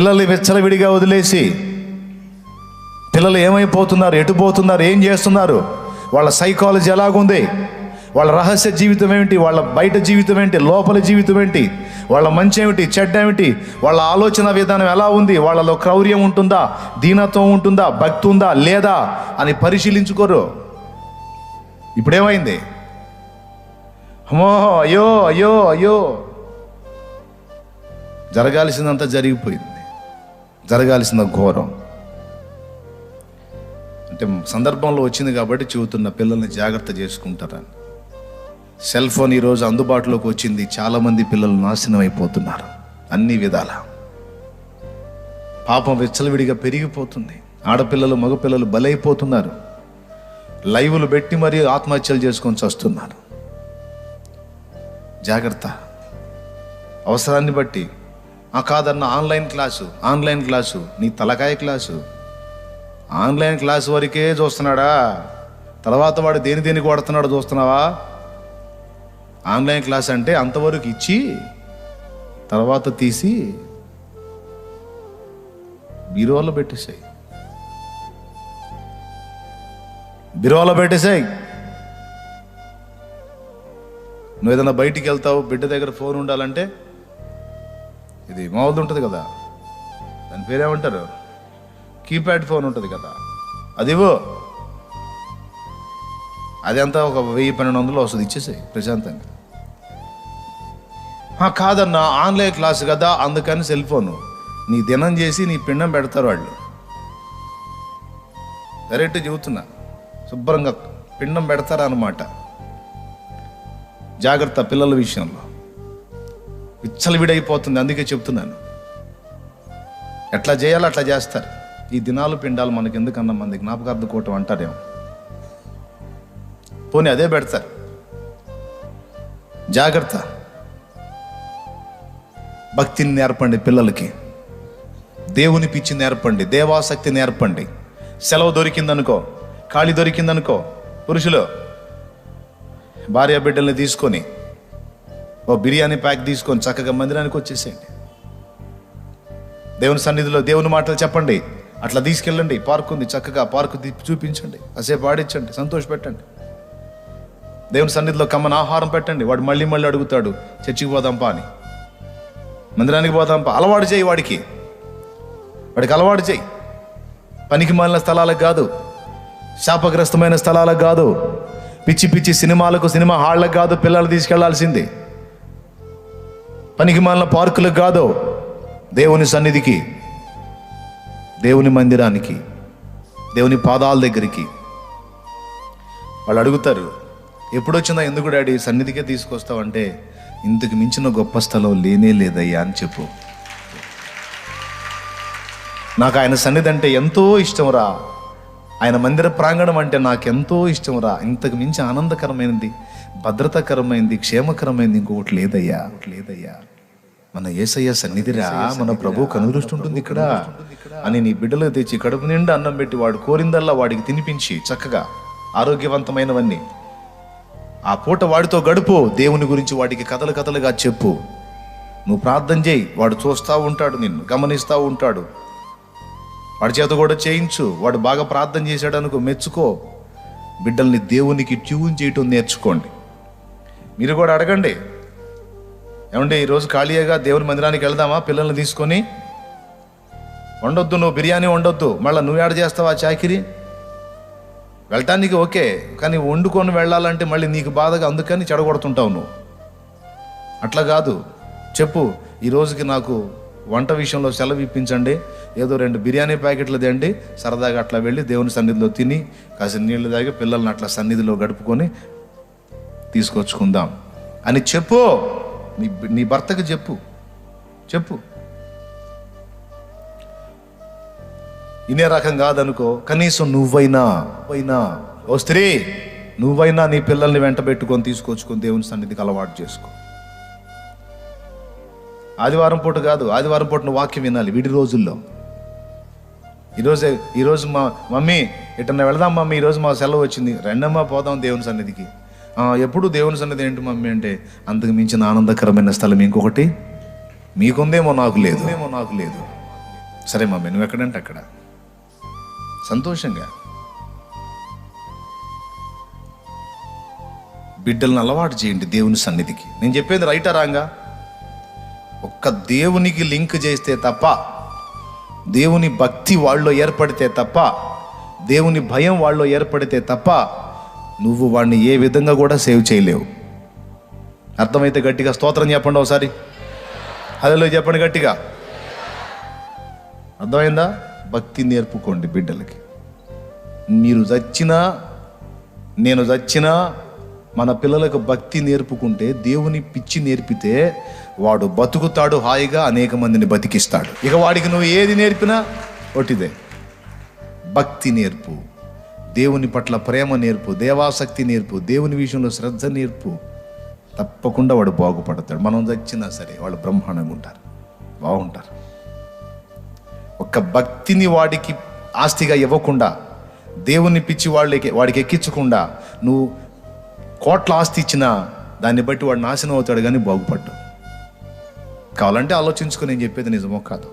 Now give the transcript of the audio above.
పిల్లల్ని విచ్చలవిడిగా వదిలేసి పిల్లలు ఏమైపోతున్నారు ఎటు పోతున్నారు ఏం చేస్తున్నారు? వాళ్ళ సైకాలజీ ఎలాగుంది? వాళ్ళ రహస్య జీవితం ఏమిటి? వాళ్ళ బయట జీవితం ఏంటి? లోపల జీవితం ఏంటి? వాళ్ళ మంచి ఏమిటి? చెడ్డ ఏమిటి? వాళ్ళ ఆలోచన విధానం ఎలా ఉంది? వాళ్ళలో క్రౌర్యం ఉంటుందా? దీనత్వం ఉంటుందా? భక్తి ఉందా? లేదా? అని పరిశీలించుకోరు. ఇప్పుడేమైంది? అమ్మో అయ్యో అయ్యో అయ్యో. జరగాల్సిందంతా జరిగిపోయింది. జరగాల్సిన ఘోరం. అంటే సందర్భంలో వచ్చింది కాబట్టి చెబుతున్న పిల్లల్ని జాగ్రత్త చేసుకుంటారని. సెల్ ఫోన్ ఈరోజు అందుబాటులోకి వచ్చింది. చాలామంది పిల్లలు నాశనం అయిపోతున్నారు. అన్ని విధాల. పాపం విచ్చలవిడిగా పెరిగిపోతుంది. ఆడపిల్లలు మగపిల్లలు బలైపోతున్నారు. లైవ్లు పెట్టి మరీ ఆత్మహత్యలు చేసుకొని వస్తున్నారు జాగ్రత్త. అవసరాన్ని బట్టి కాదన్న ఆన్లైన్ క్లాసు ఆన్లైన్ క్లాసు నీ తలకాయ క్లాసు. ఆన్లైన్ క్లాస్ వరకే చూస్తున్నాడా? తర్వాత వాడు దేని దేనికి వాడుతున్నాడు చూస్తున్నావా? ఆన్లైన్ క్లాస్ అంటే అంతవరకు ఇచ్చి తర్వాత తీసి బీరువాలో పెట్టేసాయి. బీరువాలో పెట్టేసాయి. నువ్వు ఏదైనా బయటికి వెళ్తావు బిడ్డ దగ్గర ఫోన్ ఉండాలంటే ఇది మామూలుది ఉంటుంది కదా. దాని పేరేమంటారు? కీప్యాడ్ ఫోన్ ఉంటుంది కదా. అదివో. అదంతా ఒక వెయ్యి పన్నెండు వందలు వస్తుంది ఇచ్చేసాయి ప్రశాంతంగా. కాదన్న కాదన్నా ఆన్లైన్ క్లాస్ కదా అందుకని సెల్ ఫోను. నీ దినం చేసి నీ పిండం పెడతారు వాళ్ళు. డైరెక్ట్ చెబుతున్నా శుభ్రంగా పిండం పెడతారనమాట జాగ్రత్త పిల్లల విషయంలో. విచ్చలవిడైపోతుంది. అందుకే చెప్తున్నాను. ఎట్లా చేయాలో అట్లా చేస్తారు. ఈ దినాలు పిండాలు మనకి ఎందుకన్నా మంది జ్ఞాపకార్థ కూటం అంటారేమో. పోనీ అదే పెడతారు. జాగ్రత్త. భక్తిని నేర్పండి పిల్లలకి. దేవుని పిచ్చి నేర్పండి. దేవాసక్తి నేర్పండి. సెలవు దొరికిందనుకో ఖాళీ దొరికిందనుకో పురుషులు భార్య బిడ్డల్ని తీసుకొని ఓ బిర్యానీ ప్యాక్ తీసుకొని చక్కగా మందిరానికి వచ్చేసేయండి. దేవుని సన్నిధిలో దేవుని మాటలు చెప్పండి. అట్లా తీసుకెళ్ళండి. పార్క్ ఉంది. చక్కగా పార్క్ చూపించండి. కాసేపు ఆడించండి. సంతోష పెట్టండి దేవుని సన్నిధిలో కమ్మని ఆహారం పెట్టండి. వాడు మళ్ళీ మళ్ళీ అడుగుతాడు చర్చికి పోదాంపా అని. మందిరానికి పోదాంపా అలవాటు చేయి వాడికి. వాడికి అలవాటు చేయి. పనికి మాలిన స్థలాలకు కాదు. శాపగ్రస్తమైన స్థలాలకు కాదు. పిచ్చి పిచ్చి సినిమాలకు సినిమా హాళ్ళకు కాదు. పిల్లలు తీసుకెళ్ళాల్సింది. పనికి మాలిన పార్కులకు కాదు దేవుని సన్నిధికి దేవుని మందిరానికి దేవుని పాదాల దగ్గరికి. వాళ్ళు అడుగుతారు ఎప్పుడొచ్చిందా ఎందుకు డాడీ సన్నిధికే తీసుకొస్తావంటే ఇంతకు మించిన గొప్ప స్థలం లేనే లేదయ్యా అని చెప్పు. నాకు ఆయన సన్నిధి అంటే ఎంతో ఇష్టంరా ఆయన మందిర ప్రాంగణం అంటే నాకు ఎంతో ఇష్టంరా ఇంతకు మించి ఆనందకరమైనది భద్రతాకరమైనది క్షేమకరమైనది ఇంకొకటి లేదయ్యా ఒకటి లేదయ్యా. మన ఏసయ్య సన్నిధిరా మన ప్రభు కనుదృష్టి ఉంటుంది ఇక్కడ. అని నీ బిడ్డలు తెచ్చి కడుపు నిండా అన్నం పెట్టి వాడు కోరిందల్లా వాడికి తినిపించి చక్కగా ఆరోగ్యవంతమైనవన్నీ. ఆ పూట వాడితో గడుపు దేవుని గురించి వాడికి కథలు కథలుగా చెప్పు. నువ్వు ప్రార్థన చేయి వాడు చూస్తూ ఉంటాడు నిన్ను గమనిస్తూ ఉంటాడు. వాడి చేత కూడా చేయించు. వాడు బాగా ప్రార్థన చేశాడు అనుకో మెచ్చుకో. బిడ్డల్ని దేవునికి ట్యూన్ చేయటం నేర్చుకోండి. మీరు కూడా అడగండి. ఏమండి ఈరోజు ఖాళీగా దేవుని మందిరానికి వెళ్దామా? పిల్లల్ని తీసుకొని? వండొద్దు నువ్వు బిర్యానీ వండొద్దు. మళ్ళీ నువ్వు యాడ్ చేస్తావా చాకిరి? వెళ్ళటానికి ఓకే కానీ వండుకొని వెళ్ళాలంటే మళ్ళీ నీకు బాధగా అందుకని చెడగొడుతుంటావు నువ్వు. అట్లా కాదు. చెప్పు ఈ రోజుకి నాకు వంట విషయంలో సెలవు ఇప్పించండి. ఏదో రెండు బిర్యానీ ప్యాకెట్లు తేండి సరదాగా అట్లా వెళ్ళి దేవుని సన్నిధిలో తిని కాసిన నీళ్ళు తాగి పిల్లల్ని అట్లా సన్నిధిలో గడుపుకొని తీసుకొచ్చుకుందాం. అని చెప్పు. నీ నీ భర్తకి చెప్పు. చెప్పు. ఇనే రకం కాదనుకో కనీసం నువ్వైనా అయినా ఓ స్త్రీ నువ్వైనా నీ పిల్లల్ని వెంట పెట్టుకొని తీసుకొచ్చుకొని దేవుని సన్నిధికి అలవాటు చేసుకో. ఆదివారం పూట కాదు ఆదివారం పూట వాక్యం వినాలి వీడి రోజుల్లో. ఈరోజు ఈరోజు మా మమ్మీ ఎటన్నా వెళదాం మమ్మీ ఈరోజు మా సెలవు వచ్చింది. రెండమ్మా పోదాం దేవుని సన్నిధికి. "ఆ, ఎప్పుడు దేవుని సన్నిధి ఏంటి మమ్మీ అంటే అంతకు మించిన ఆనందకరమైన స్థలం ఇంకొకటి? మీకుందేమో నాకు లేదు. ఏమో నాకు లేదు. సరే మమ్మీ నువ్వు ఎక్కడంటే అక్కడ. సంతోషంగా. బిడ్డలను అలవాటు చేయండి దేవుని సన్నిధికి. నేను చెప్పేది రైటా రాంగా? ఒక్క దేవునికి లింక్ చేస్తే తప్ప దేవుని భక్తి వాళ్ళలో ఏర్పడితే తప్ప దేవుని భయం వాళ్ళలో ఏర్పడితే తప్ప నువ్వు వాడిని ఏ విధంగా కూడా సేవ్ చేయలేవు. అర్థమైతే గట్టిగా స్తోత్రం చెప్పండి ఒకసారి. హలో చెప్పండి గట్టిగా. అర్థమైందా? భక్తి నేర్పుకోండి బిడ్డలకి. మీరు చచ్చినా నేను చచ్చినా మన పిల్లలకు భక్తి నేర్పుకుంటే దేవుని పిచ్చి నేర్పితే వాడు బతుకుతాడు హాయిగా అనేక మందిని బతికిస్తాడు. ఇక వాడికి నువ్వు ఏది నేర్పినా ఒకటిదే భక్తి నేర్పు. దేవుని పట్ల ప్రేమ నేర్పు దేవాసక్తి నేర్పు దేవుని విషయంలో శ్రద్ధ నేర్పు. తప్పకుండా వాడు బాగుపడతాడు. మనం చచ్చినా సరే వాళ్ళు బ్రహ్మాండంగా ఉంటారు. బాగుంటారు. ఒక భక్తిని వాడికి ఆస్తిగా ఇవ్వకుండా దేవుని పిచ్చి వాళ్ళకి వాడికి ఎక్కించకుండా నువ్వు కోట్ల ఆస్తి ఇచ్చినా దాన్ని బట్టి వాడు నాశనం అవుతాడు కానీ బాగుపడ్డు కావాలంటే ఆలోచించుకొని నేను చెప్పేది నిజమో కాదు.